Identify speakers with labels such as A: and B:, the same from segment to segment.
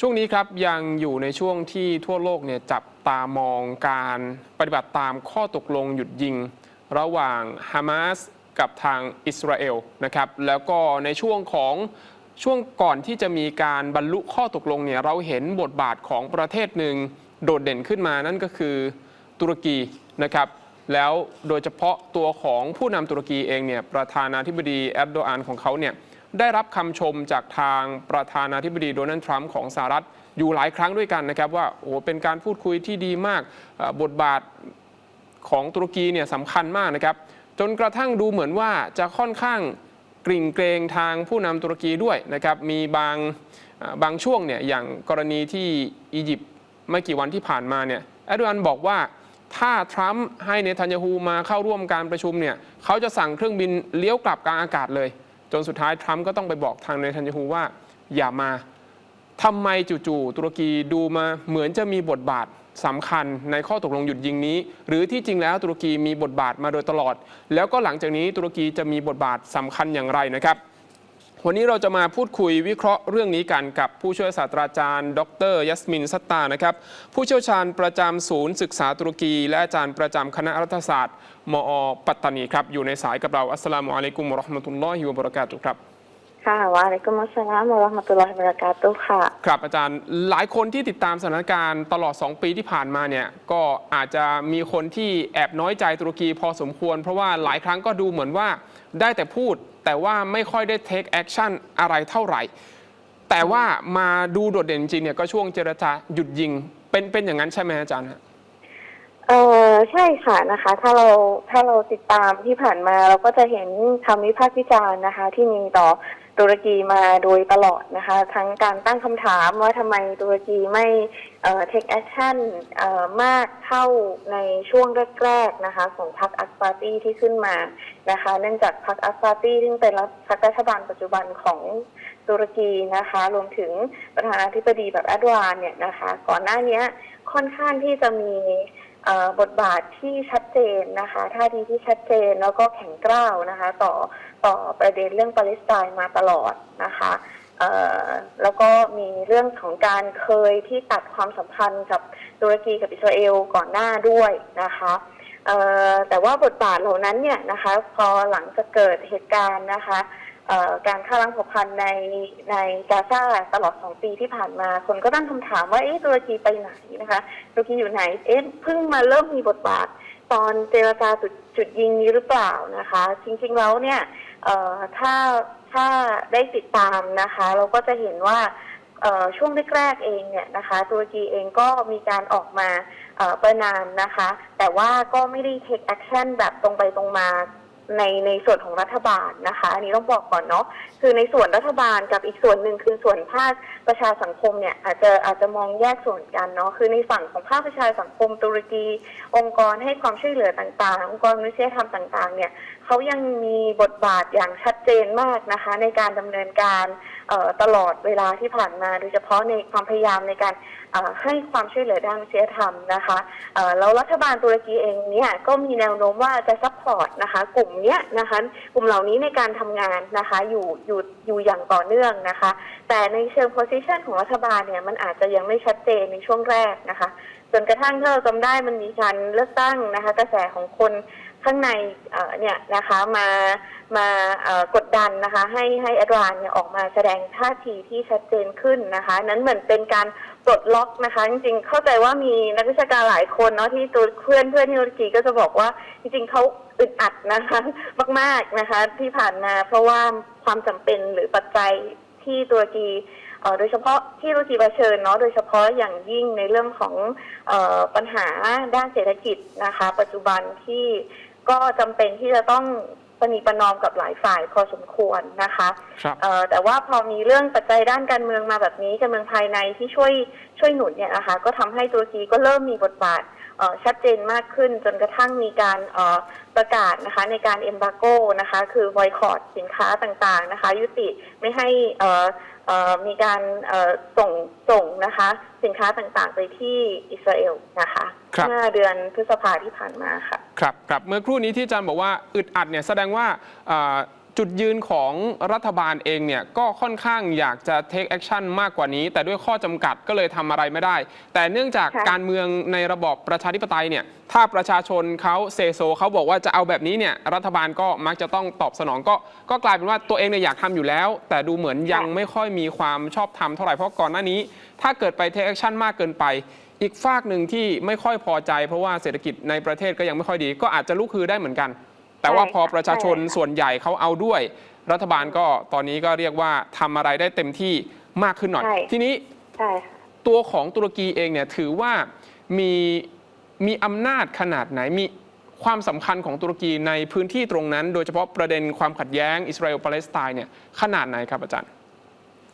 A: ช่วงนี้ครับยังอยู่ในช่วงที่ทั่วโลกเนี่ยจับตามองการปฏิบัติตามข้อตกลงหยุดยิง ระหว่างฮามาสกับทางอิสราเอลนะครับแล้วก็ในช่วงของช่วงก่อนที่จะมีการบรรลุข้อตกลงเนี่ยเราเห็นบทบาทของประเทศหนึ่งโดดเด่นขึ้นมานั่นก็คือตุรกีนะครับแล้วโดยเฉพาะตัวของผู้นำตุรกีเองเนี่ยประธานาธิบดีแอร์โดอานของเขาเนี่ย ได้รับคำชมจากทางประธานาธิบดีโดนัลด์ทรัมป์ของสหรัฐอยู่หลายครั้งด้วยกันนะครับ ว่าโอ้เป็นการพูดคุยที่ดีมากบทบาทของตุรกีเนี่ยสำคัญมากนะครับ จนกระทั่งดูเหมือนว่าจะค่อนข้างกริ่งเกรงทางผู้นำตุรกีด้วยนะครับ มีบางบางช่วงเนี่ยอย่างกรณีที่อียิปต์ไม่กี่วันที่ผ่านมาเนี่ยแอดอานบอกว่าถ้าทรัมป์ให้เนทันยาฮูมาเข้าร่วมการประชุมเนี่ยเขาจะสั่งเครื่องบินเลี้ยวกลับกลางอากาศเลย จนสุดท้ายทรัมป์ก็ต้องไปบอกทางเนทันยาฮูว่าอย่ามาทำไมจู่ๆตุรกีดูมาเหมือนจะมีบทบาทสำคัญในข้อตกลงหยุดยิงนี้ หรือที่จริงแล้วตุรกีมีบทบาทมาโดยตลอด แล้วก็หลังจากนี้ตุรกีจะมีบทบาทสำคัญอย่างไรนะครับ วันนี้เราจะมาพูดคุยวิเคราะห์เรื่องนี้กันกับผู้ช่วยศาสตราจารย์ ดรยัสมินสัตตานะครับผู้เชี่ยวชาญประจำศูนย์ศึกษาตุรกี และอาจารย์ประจำคณะรัฐศาสตร์ มอ ปัตตานีครับอยู่ในสายกับเราอัสสลามุอะลัยกุมวะเราะห์มะตุลลอฮิวะบะเราะกาตุฮ์ครับ
B: ค่ะวะอะลัยกุมุสสลามวะเราะห์มะตุลลอฮิวะบะเราะกาตุฮ์ค่ะ
A: ครับอาจารย์หลายคนที่ติดตามสถานการณ์ตลอด 2 ปีที่ผ่านมาเนี่ยก็อาจจะมีคนที่แอบน้อยใจตุรกีพอสมควร เพราะว่าหลายครั้งก็ดูเหมือนว่าได้แต่พูด แต่ว่าไม่ค่อยได้เทคแอคชั่นอะไรเท่าไหร่ แต่ว่ามาดูโดดเด่นจริงเนี่ยก็ช่วงเจรจาหยุดยิง เป็นเป็นอย่างนั้นใช่ไหมอาจารย์ฮะ
B: เออใช่ค่ะนะคะ ถ้าเราถ้าเราติดตามที่ผ่านมาเราก็จะเห็นคำวิพากษ์วิจารณ์นะคะ ที่มีต่อ ตุรกีมาโดยตลอดนะคะ ทั้งการตั้งคำถามว่าทำไมตุรกีไม่เอ่อ take action เอ่อมากเท่าในช่วงแรกๆนะคะ ของพรรคอัสปาร์ตี้ที่ขึ้นมานะคะ เนื่องจากพรรคอัสปาร์ตี้ซึ่งเป็นรัฐพรรครัฐบาลปัจจุบันของตุรกีนะคะ รวมถึงประธานาธิบดีแบบแอดวานเนี่ยนะคะ ก่อนหน้านี้ค่อนข้างที่จะมีเอ่อบทบาทที่ชัดเจนนะคะท่าทีที่ชัดเจนแล้วก็แข็งกร้าวนะคะ ต่อ ต่อประเด็นเรื่องปาเลสไตน์มาตลอดนะคะแล้วก็มีเรื่องของการเคยที่ตัดความสัมพันธ์กับตุรกีกับอิสราเอลก่อนหน้าด้วยนะคะแต่ว่าบทบาทเหล่านั้นเนี่ยนะคะพอหลังจากเกิดเหตุการณ์นะคะการฆ่าล้างเผ่าพันธุ์ในในกาซาตลอดสองปีที่ผ่านมา คนก็ตั้งคำถามว่าเอ๊ะตุรกีไปไหนนะคะตุรกีอยู่ไหนเอ๊ะเพิ่งมาเริ่มมีบทบาทตอนเจรจาจุดจุดยิงนี้หรือเปล่านะคะ จริงๆแล้วเนี่ย เอ่อถ้าถ้าได้ติดตามนะคะ เราก็จะเห็นว่าเอ่อช่วงแรกๆเองเนี่ยนะคะตุรกีเองก็มีการออกมาเอ่อประนามนะคะ แต่ว่าก็ไม่ได้ take action แบบตรงไปตรงมา ในในส่วนของรัฐบาลนะคะ อันนี้ต้องบอกก่อนเนาะคือในส่วนรัฐบาลกับอีกส่วนหนึ่งคือส่วนภาคประชาสังคมเนี่ยอาจจะอาจจะมองแยกส่วนกันเนาะคือในฝั่งของภาคประชาสังคมตุรกี องค์กรให้ความช่วยเหลือต่างๆ องค์กรมนุษยธรรมต่างๆ เนี่ยเขายังมีบทบาทอย่างชัดเจนมากนะคะ ในการดำเนินการตลอดเวลาที่ผ่านมา โดยเฉพาะในความพยายามในการ ให้ความช่วยเหลือด้านมนุษยธรรมนะคะแล้วรัฐบาลตุรกีเองเนี่ยก็มีแนวโน้มว่าจะซัพพอร์ตนะคะกลุ่มเนี้ยนะคะกลุ่มเหล่านี้ในการทำงานนะคะอยู่อยู่อยู่อย่างต่อเนื่องนะคะ แต่ในเชิง position ของรัฐบาลเนี่ยมันอาจจะยังไม่ชัดเจนในช่วงแรกนะคะจนกระทั่งเราจำได้มันมีการเลือกตั้งนะคะกระแสของคนข้างในเนี่ยนะคะมามากดดันนะคะให้ให้อดวานเนี่ยออกมาแสดงท่าทีที่ชัดเจนขึ้นนะคะ นั้นเหมือนเป็นการ ปลดล็อกนะคะ จริง ๆ เข้าใจว่ามีนักวิชาการหลายคนเนาะที่ตัวเพื่อนเพื่อนที่ตุรกีก็จะบอกว่า จริง ๆเขาอึดอัดนะคะ มาก ๆนะคะ ที่ผ่านมาเพราะว่าความจำเป็นหรือปัจจัยที่ตุรกีโดยเฉพาะที่ตุรกีเผชิญเนาะโดยเฉพาะอย่างยิ่งในเรื่องของออปัญหาด้านเศรษฐกิจนะคะ ปัจจุบันที่ก็จำเป็นที่จะต้อง ปณีประนอมกับหลายฝ่ายพอสมควรนะคะ
A: ครับ
B: เอ่อแต่ว่าพอมีเรื่องปัจจัยด้านการเมืองมาแบบนี้การเมืองภายในที่ช่วยช่วยหนุนเนี่ยนะคะก็ทำให้ตุรกีก็เริ่มมีบทบาทเอ่อชัดเจนมากขึ้นจนกระทั่งมีการเอ่อประกาศนะคะในการเอ b บาโกนะคะ คือบอยคอรสินค้าต่างๆนะคะ ยุติไม่ให้เอ่อเอ่อ มีการเอ่อส่งส่งนะคะ สินค้าต่างๆ ไปที่อิสราเอลนะคะ
A: ครับ
B: เมื่อเดือนพฤษภาที่ผ่านมาค่ะ
A: ครับครับเมื่อครู่นี้ที่อาจารย์บอกว่าอึดอัดเนี่ยแสดงว่าอ่า จุดยืนของรัฐบาลเองเนี่ยก็ค่อนข้างอยากจะ take action มากกว่านี้ แต่ด้วยข้อจำกัดก็เลยทำอะไรไม่ได้ แต่เนื่องจาก
B: ค่ะ
A: การเมืองในระบอบประชาธิปไตยเนี่ยถ้าประชาชนเขาเซโซเขาบอกว่าจะเอาแบบนี้เนี่ยรัฐบาลก็มักจะต้องตอบสนองก็ก็กลายเป็นว่าตัวเองเนี่ยอยากทำอยู่แล้ว แต่ดูเหมือนยังไม่ค่อยมีความชอบธรรมเท่าไหร่เพราะก่อนหน้านี้ ถ้าเกิดไป take action มากเกินไป อีกฝากหนึ่งที่ไม่ค่อยพอใจ เพราะว่าเศรษฐกิจในประเทศก็ยังไม่ค่อยดี ก็อาจจะลุกฮือได้เหมือนกัน แต่ว่าพอประชาชน
B: ใช่ค่ะ
A: ส่วนใหญ่เขาเอาด้วย รัฐบาลก็ตอนนี้ก็เรียกว่าทำอะไรได้เต็มที่มากขึ้นหน่อย
B: ใช่
A: ทีนี้
B: ใช่ค่ะ
A: ตัวของตุรกีเองเนี่ยถือว่ามีมีอำนาจขนาดไหนมีความสำคัญของตุรกีในพื้นที่ตรงนั้น โดยเฉพาะประเด็นความขัดแย้งอิสราเอลปาเลสไตน์เนี่ยขนาดไหนครับอาจารย์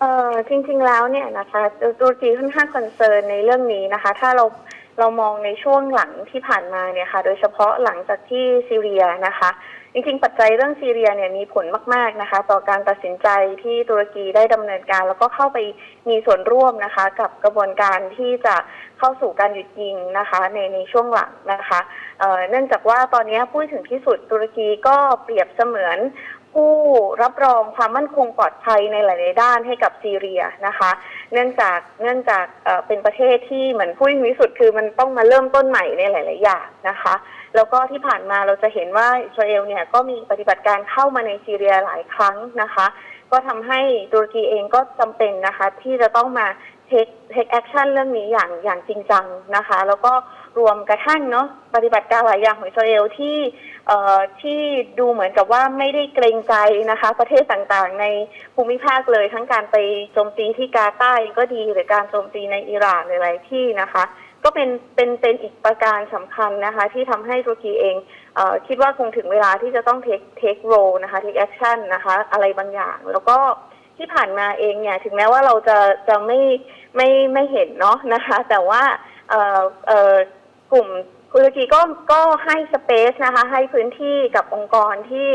B: เออจริงๆแล้วเนี่ยนะคะตุรกีค่อนข้างคอนเซิร์นในเรื่องนี้นะคะ ถ้าเรา เรามองในช่วงหลังที่ผ่านมาเนี่ยค่ะ โดยเฉพาะหลังจากที่ซีเรียนะคะ จริงๆ ปัจจัยเรื่องซีเรียเนี่ยมีผลมาก ๆนะคะ ต่อการตัดสินใจที่ตุรกีได้ดำเนินการ แล้วก็เข้าไปมีส่วนร่วมนะคะ กับกระบวนการที่จะเข้าสู่การหยุดยิงนะคะในในช่วงหลังนะคะเอ่อเนื่องจากว่าตอนนี้พูดถึงที่สุดตุรกีก็เปรียบเสมือน ผู้รับรองความมั่นคงปลอดภัยในหลาย ๆ ด้านให้กับซีเรียนะคะ เนื่องจากเนื่องจากเป็นประเทศที่เหมือนพูดถึงที่สุดคือมันต้องมาเริ่มต้นใหม่ในหลาย ๆ อย่างนะคะ แล้วก็ที่ผ่านมาเราจะเห็นว่าอิสราเอลเนี่ยก็มีปฏิบัติการเข้ามาในซีเรียหลายครั้งนะคะ ก็ทำให้ตุรกีเองก็จำเป็นนะคะที่จะต้องมา เทคเทคแอคชั่นเรื่องนี้อย่างอย่างจริงจังนะคะ แล้วก็รวมกระทั่งเนาะปฏิบัติการหลายอย่างของอิสราเอลที่เอ่อที่ดูเหมือนกับว่าไม่ได้เกรงใจนะคะ ประเทศต่างๆ ในภูมิภาคเลยทั้งการไปโจมตีที่กาตาร์ก็ดีหรือการโจมตีในอิหร่านหลายๆที่นะคะ ก็เป็นเป็นเป็นอีกประการสำคัญนะคะ ที่ทำให้ตุรกีเองเอ่อคิดว่าคงถึงเวลาที่จะต้องเทคเทคโรนะคะเทคแอคชั่นนะคะ อะไรบางอย่างแล้วก็ ที่ผ่านมาเองเนี่ยถึงแม้ว่าเราจะจะไม่ไม่ไม่เห็นเนาะนะคะ แต่ว่าเออเออกลุ่มตุรกีก็ก็ให้สเปซนะคะ ให้พื้นที่กับองค์กรที่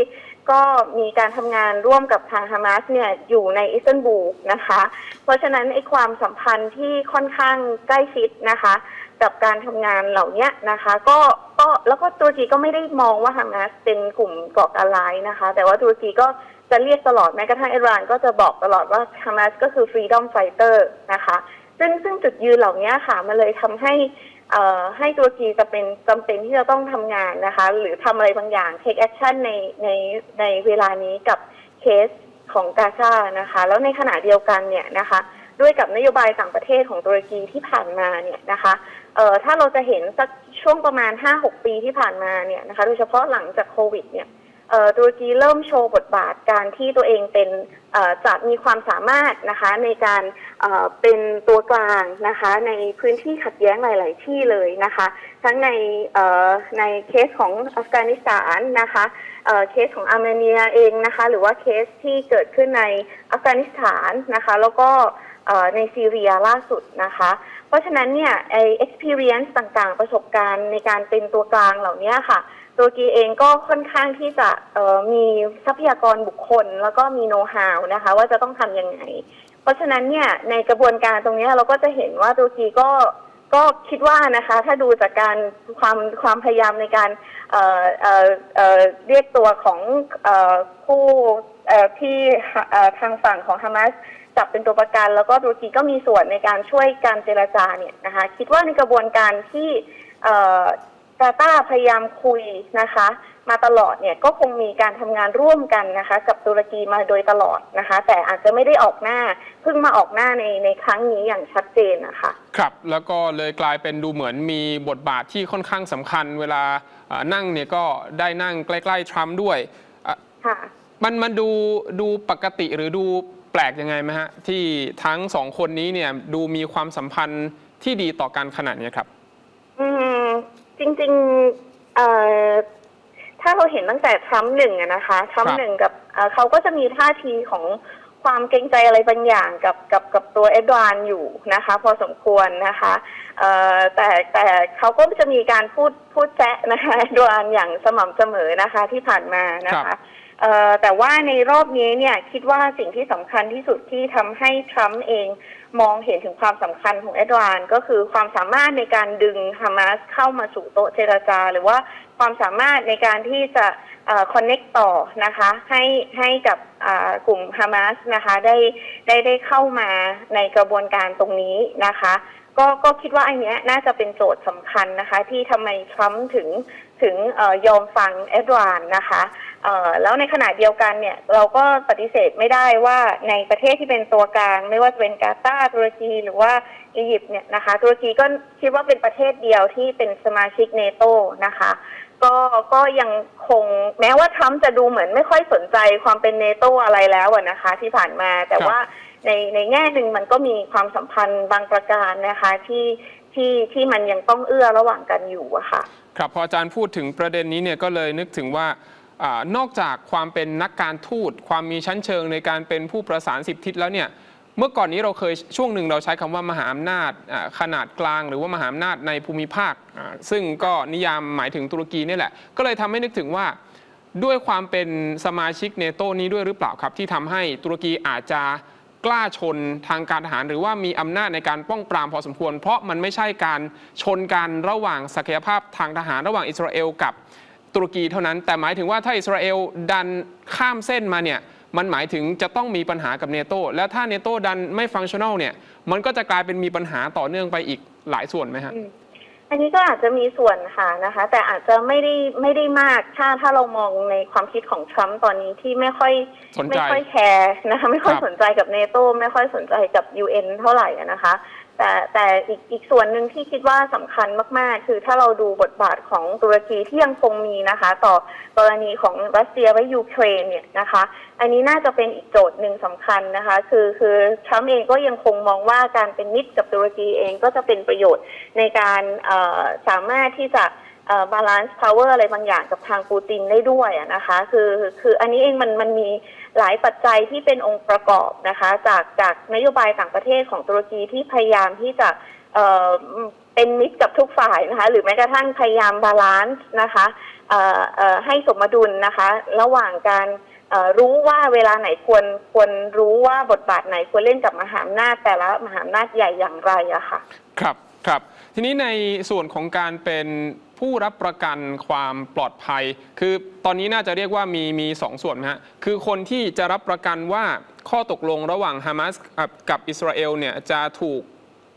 B: ก็มีการทำงานร่วมกับทางฮามาสเนี่ยอยู่ในอิสตันบูลนะคะ เพราะฉะนั้นไอ้ความสัมพันธ์ที่ค่อนข้างใกล้ชิดนะคะ กับการทำงานเหล่านี้นะคะ ก็ก็แล้วก็ตุรกีก็ไม่ได้มองว่าฮามาสเป็นกลุ่มก่อการร้ายนะคะ แต่ว่าตุรกีก็ จะเรียกตลอดแม้กระทั่งอิหร่านก็จะบอกตลอดว่าฮามาสก็คือ freedom fighter นะคะ ซึ่งซึ่งจุดยืนเหล่านี้ค่ะมันเลยทำให้ให้ตุรกีจะเป็นจำเป็นที่จะต้องทำงานนะคะ หรือทำอะไรบางอย่าง take action ในในในเวลานี้กับเคสของกาซานะคะ แล้วในขณะเดียวกันเนี่ยนะคะ ด้วยกับนโยบายต่างประเทศของตุรกีที่ผ่านมาเนี่ยนะคะเอ่อถ้าเราจะเห็นสักช่วงประมาณ 5-6 ปีที่ผ่านมาเนี่ยนะคะ โดยเฉพาะหลังจากโควิดเนี่ย ตุรกีเริ่มโชว์บทบาทการที่ตัวเองเป็นจะมีความสามารถนะคะในการเป็นตัวกลางนะคะในพื้นที่ขัดแย้งหลาย ๆ ที่เลยนะคะ ทั้งในในเคสของอัฟกานิสถานนะคะเคสของอาร์เมเนียเองนะคะหรือว่าเคสที่เกิดขึ้นในอัฟกานิสถานนะคะแล้วก็ในซีเรียล่าสุดนะคะ เพราะฉะนั้นเนี่ยไอ experience ต่างๆ ประสบการณ์ในการเป็นตัวกลางเหล่านี้ค่ะตุรกีเองก็ค่อนข้างที่จะมีทรัพยากรบุคคล แล้วก็มีโน้ตฮาวนะคะ ว่าจะต้องทำยังไง เพราะฉะนั้นเนี่ยในกระบวนการตรงนี้เราก็จะเห็นว่าตุรกีก็ก็คิดว่านะคะ ถ้าดูจากการความความพยายามในการเเเเรียกตัวของผู้ที่ทางฝั่งของฮามาส จับเป็นตัวประกัน แล้วก็ตุรกีก็มีส่วนในการช่วยการเจรจาเนี่ยนะคะคิดว่าในกระบวนการที่เอ่อกาตาร์พยายามคุยนะคะ มาตลอดเนี่ยก็คงมีการทำงานร่วมกันนะคะ กับตุรกีมาโดยตลอดนะคะ แต่อาจจะไม่ได้ออกหน้าเพิ่งมาออกหน้าในในครั้งนี้อย่างชัดเจนนะคะ
A: ครับแล้วก็เลยกลายเป็นดูเหมือนมีบทบาทที่ค่อนข้างสำคัญ เวลาเอ่อนั่งเนี่ยก็ได้นั่งใกล้ ๆ ทรัมป์ด้วยอะ
B: ค่ะ
A: มันมันดูดูปกติหรือดู แปลกยังไงไหมฮะที่ทั้งสองคนนี้เนี่ยดูมีความสัมพันธ์ที่ดีต่อกันขนาดนี้ครับ
B: อืมจริงๆเอ่อถ้าเราเห็นตั้งแต่ทรัมป์หนึ่งอะนะคะทรัม
A: ครั
B: ป์
A: บ
B: หนึ่งกับเอ่อเขาก็จะมีท่าทีของความเกรงใจอะไรบางอย่างกับกับกับตัวเอ็ดวานอยู่นะคะ พอสมควรนะคะเอ่อแต่แต่เขาก็จะมีการพูดพูดแซะนะคะเอ็ดวานอย่างสม่ำเสมอนะคะที่ผ่านมานะ
A: ครั
B: คะ
A: บ
B: เอ่อแต่ว่าในรอบนี้เนี่ยคิดว่าสิ่งที่สำคัญที่สุดที่ทำให้ทรัมป์เองมองเห็นถึงความสำคัญของเอ็ดวานก็คือความสามารถในการดึงฮามาสเข้ามาสู่โต๊ะเจรจา หรือว่าความสามารถในการที่จะคอนเน็กต่อนะคะให้ให้กับอ่ากลุ่มฮามาสนะคะได้ได้ได้เข้ามาในกระบวนการตรงนี้นะคะ ก็ก็คิดว่าอันเนี้ยน่าจะเป็นโจทย์สำคัญนะคะ ที่ทำไมทรัมป์ถึง ถึงเออยอมฟังเอ็ดวานนะคะเอ่อแล้วในขณะเดียวกันเนี่ยเราก็ปฏิเสธไม่ได้ว่าในประเทศที่เป็นตัวกลาง ไม่ว่าจะเป็นกาตาร์ตุรกีหรือว่าอียิปต์เนี่ยนะคะตุรกีก็คิดว่าเป็นประเทศเดียวที่เป็นสมาชิกเนโตนะคะก็ก็ยังคงแม้ว่าทรัมป์จะดูเหมือนไม่ค่อยสนใจความเป็นเนโตอะไรแล้วอะนะคะ ที่ผ่านมาแต่
A: ครับ
B: ว่าในในแง่หนึ่งมันก็มีความสัมพันธ์บางประการนะคะที่ ที่ที่มันยังต้องเอื้อระหว่างกันอยู่อะค่ะ
A: ครับพออาจารย์พูดถึงประเด็นนี้เนี่ยก็เลยนึกถึงว่าอานอกจากความเป็นนักการทูต ความมีชั้นเชิงในการเป็นผู้ประสานสิบทิศแล้วเนี่ยเมื่อก่อนนี้เราเคยช่วงหนึ่งเราใช้คำว่ามหาอำนาจขนาดกลาง หรือว่ามหาอำนาจในภูมิภาค ซึ่งก็นิยามหมายถึงตุรกีนี่แหละ ก็เลยทำให้นึกถึงว่าด้วยความเป็นสมาชิกเนโตนี้ด้วยหรือเปล่าครับ ที่ทำให้ตุรกีอาจจะ กล้าชนทางการทหาร หรือว่ามีอำนาจในการป้องปรามพอสมควร เพราะมันไม่ใช่การชนกันระหว่างศักยภาพทางทหารระหว่างอิสราเอลกับตุรกีเท่านั้น แต่หมายถึงว่าถ้าอิสราเอลดันข้ามเส้นมาเนี่ยมันหมายถึงจะต้องมีปัญหากับเนโตและถ้าเนโตดันไม่ฟังชั่นอลเนี่ยมันก็จะกลายเป็นมีปัญหาต่อเนื่องไปอีกหลายส่วนไหมฮะ
B: อืมอันนี้ก็อาจจะมีส่วนค่ะนะคะ แต่อาจจะไม่ได้ไม่ได้มากถ้าถ้าเรามองในความคิดของทรัมป์ตอนนี้ที่ไม่ค่อย
A: สนใจ
B: ไม่ค่อยแคร์นะคะ ไม่ค่อย
A: ครับ
B: สนใจกับเนโตไม่ค่อยสนใจกับ UN เท่าไหร่อะนะคะ แต่แต่อีกอีกส่วนหนึ่งที่คิดว่าสำคัญมาก ๆ คือถ้าเราดูบทบาทของตุรกีที่ยังคงมีนะคะ ต่อกรณีของรัสเซียและยูเครนเนี่ยนะคะ อันนี้น่าจะเป็นอีกโจทย์หนึ่งสำคัญนะคะ คือคือทรัมป์เองก็ยังคงมองว่าการเป็นมิตรกับตุรกีเองก็จะเป็นประโยชน์ในการเอ่อสามารถที่จะบาลานซ์พาวเวอร์อะไรบางอย่างกับทางปูตินได้ด้วยนะคะ คือคืออันนี้เองมันมันมี หลายปัจจัยที่เป็นองค์ประกอบนะคะ จากจากนโยบายต่างประเทศของตุรกีที่พยายามที่จะเอ่อเป็นมิตรกับทุกฝ่ายนะคะ หรือแม้กระทั่งพยายามบาลานซ์นะคะเอ่อเอ่อให้สมดุลนะคะ ระหว่างการรู้ว่าเวลาไหนควรควรรู้ว่าบทบาทไหนควรเล่นกับมหาอำนาจแต่ละมหาอำนาจใหญ่อย่างไรอะค่ะ
A: ครับครับ ทีนี้ในส่วนของการเป็นผู้รับประกันความปลอดภัย คือตอนนี้น่าจะเรียกว่ามีมีสองส่วนนะฮะคือคนที่จะรับประกันว่าข้อตกลงระหว่างฮามาสกับอิสราเอลเนี่ยจะถูก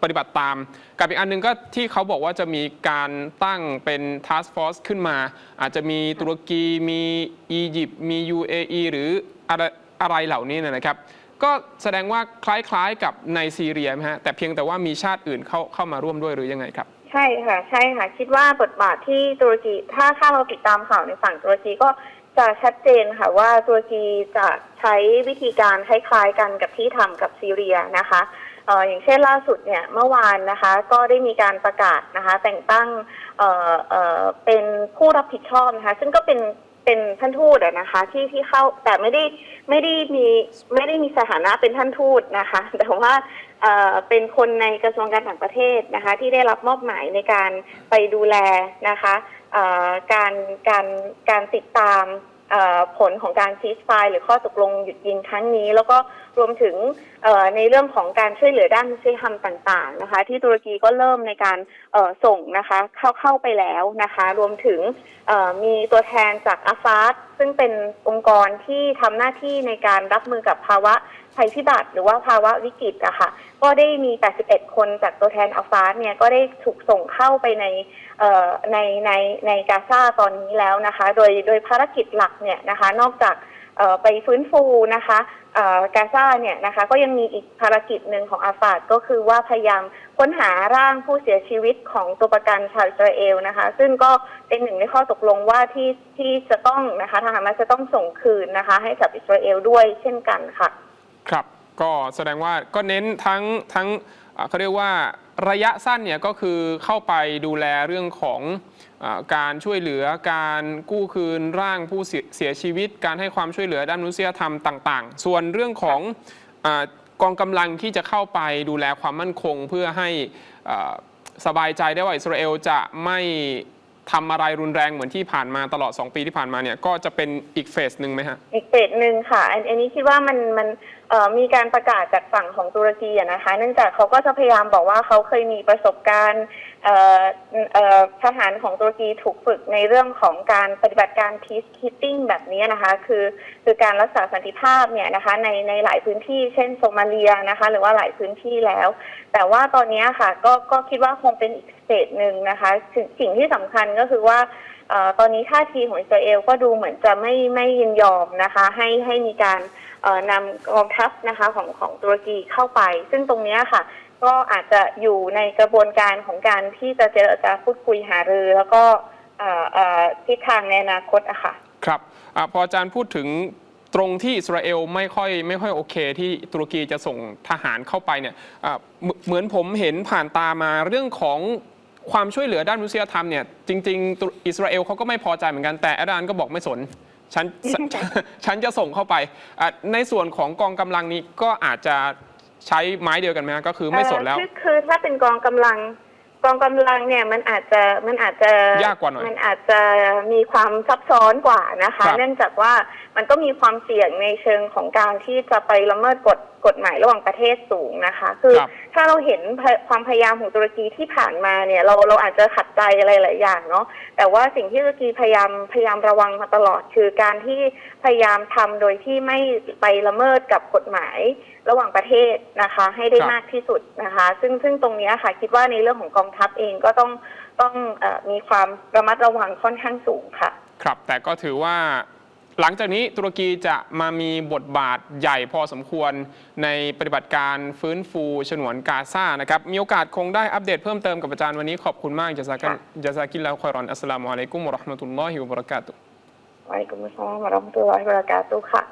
A: ปฏิบัติตาม กับอีกอันหนึงก็ที่เขาบอกว่าจะมีการตั้งเป็น Task Force ขึ้นมา อาจจะมีตุรกีมีอียิปต์มี UAE หรืออะไรอะไรเหล่านี้นะครับ ก็แสดงว่าคล้ายๆกับในซีเรียไหมฮะแต่เพียงแต่ว่ามีชาติอื่นเข้าเข้ามาร่วมด้วยหรือยังไงครับ
B: ใช่ค่ะ ใช่ค่ะ คิดว่าบทบาทที่ตุรกีถ้าถ้าเราติดตามข่าวในฝั่งตุรกีก็จะชัดเจนค่ะว่าตุรกีจะใช้วิธีการคล้ายๆกันกับที่ทำกับซีเรียนะคะเอ่ออย่างเช่นล่าสุดเนี่ยเมื่อวานนะคะก็ได้มีการประกาศนะคะแต่งตั้งเอ่อเอ่อเป็นผู้รับผิดชอบนะคะซึ่งก็เป็น เป็นท่านทูตอะนะคะ ที่ที่เข้าแต่ไม่ได้ไม่ได้มีไม่ได้มีสถานะเป็นท่านทูตนะคะ แต่ว่าเอ่อเป็นคนในกระทรวงการต่างประเทศนะคะ ที่ได้รับมอบหมายในการไปดูแลนะคะเอ่อการการการติดตาม ผลของการซีสไฟหรือข้อตกลงหยุดยิงครั้งนี้ แล้วก็รวมถึงในเรื่องของการช่วยเหลือด้านมนุษยธรรมต่าง ๆ นะคะ ที่ตุรกีก็เริ่มในการส่งนะคะเข้าเข้าไปแล้วนะคะ รวมถึงมีตัวแทนจากอาฟาสซึ่งเป็นองค์กรที่ทำหน้าที่ในการรับมือกับภาวะภัยพิบัติหรือว่าภาวะวิกฤตอะค่ะ ก็ได้มี 81 คนจากตัวแทนอัลฟาสเนี่ย ก็ได้ถูกส่งเข้าไปใน ในในในกาซาตอนนี้แล้วนะคะ โดยโดยภารกิจหลักเนี่ยนะคะ นอกจากไปฟื้นฟูนะคะกาซาเนี่ยนะคะก็ยังมีอีกภารกิจหนึ่งของอาฟาดก็คือว่าพยายามค้นหาร่างผู้เสียชีวิตของตัวประกันชาวอิสราเอลนะคะ ซึ่งก็เป็นหนึ่งในข้อตกลงว่าที่ที่จะต้องนะคะทางฮามาสจะต้องส่งคืนนะคะ ให้กับอิสราเอลด้วยเช่นกันค่ะ
A: ครับ ก็แสดงว่าก็เน้นทั้งทั้ง เขาเรียกว่าระยะสั้นเนี่ยก็คือเข้าไปดูแลเรื่องของอการช่วยเหลือการกู้คืนร่างผู้เสียชีวิต การให้ความช่วยเหลือด้านมนุษยธรรมต่างๆ ส่วนเรื่องของอกองกำลังที่จะเข้าไปดูแลความมั่นคงเพื่อให้สบายใจได้ว่าอิสราเอลจะไม่ ทำอะไรรุนแรงเหมือนที่ผ่านมาตลอด 2 ปีที่ผ่านมาเนี่ยก็จะเป็นอีกเฟสหนึ่งไหมฮะ
B: อีกเฟสหนึ่งค่ะอันอันนี้คิดว่ามันมันเอ่อมีการประกาศจากฝั่งของตุรกีอะนะคะ เนื่องจากเขาก็จะพยายามบอกว่าเขาเคยมีประสบการณ์ ทหารของตุรกีถูกฝึกในเรื่องของการปฏิบัติการ peacekeeping แบบนี้นะคะ คือคือการรักษาสันติภาพเนี่ยนะคะในในหลายพื้นที่เช่นโซมาเลียนะคะ หรือว่าหลายพื้นที่แล้ว แต่ว่าตอนนี้ค่ะก็ก็คิดว่าคงเป็นอีกสเตจหนึ่งนะคะ สิ่งสิ่งที่สำคัญก็คือว่าอตอนนี้ท่าทีของอิสราเอลก็ดูเหมือนจะไม่ไม่ยินยอมนะคะ ให้ให้มีการนำกองทัพนะคะของของตุรกีเข้าไป ซึ่งตรงเนี้ยค่ะ ก็อาจจะอยู่ในกระบวนการของการที่จะเจรจาพูดคุยหารือ แล้วก็ทิศทางในอนาคตอะค่ะ
A: ครับอพออาจารย์พูดถึงตรงที่อิสราเอลไม่ค่อยไม่ค่อยโอเค ที่ตุรกีจะส่งทหารเข้าไปเนี่ยเหมือนผมเห็นผ่านตามาเรื่องของความช่วยเหลือด้านมนุษยธรรมเนี่ยจริง ๆ อิสราเอลเขาก็ไม่พอใจเหมือนกันแต่อาดานก็บอกไม่สนฉันฉันจะส่งเข้าไป ในส่วนของกองกำลังนี้ก็อาจจะ ใช้ไม้เดียวกันไหมฮะก็คือไม่สนแล้ว
B: เอ่อคือคือถ้าเป็นกองกำลัง กองกำลังเนี่ยมันอาจจะมันอาจจะ
A: ยากกว่าหน่อย
B: มันอาจจะมีความซับซ้อนกว่านะคะ
A: ครับ
B: เนื่องจากว่ามันก็มีความเสี่ยงในเชิงของการที่จะไปละเมิดกฎกฎหมายระหว่างประเทศสูงนะคะ คือ
A: ครับ
B: ถ้าเราเห็นพยความพยายามของตุรกีที่ผ่านมาเนี่ยเราเราอาจจะขัดใจอะไรหลายอย่างเนาะแต่ว่าสิ่งที่ตุรกีพยายามพยายามระวังมาตลอด คือการที่พยายามทำโดยที่ไม่ไปละเมิดกับกฎหมายระหว่างประเทศนะคะ ให้ได้
A: ครับ
B: มากที่สุดนะคะ ซึ่งซึ่งตรงเนี้ยค่ะคิดว่าในเรื่องของกองทัพเองก็ต้องต้องเออมีความระมัดระวังค่อนข้างสูงค่ะ
A: ครับแต่ก็ถือว่า หลังจากนี้ตุรกีจะมามีบทบาทใหญ่พอสมควรในปฏิบัติการฟื้นฟูฉนวนกาซานะครับ มีโอกาสคงได้อัปเดตเพิ่มเติมกับอาจารย์วันนี้ขอบคุณมากจะซากันจะซากินแล้วคอยรอนอัสลามุอะลัยกุมวะราะห์มะตุลลอฮิวะบะเราะกาตุ
B: วะอะลัยกุมุสสลามวะเราะห์มะตุลลอฮิวะบะเราะกาตุค่ะ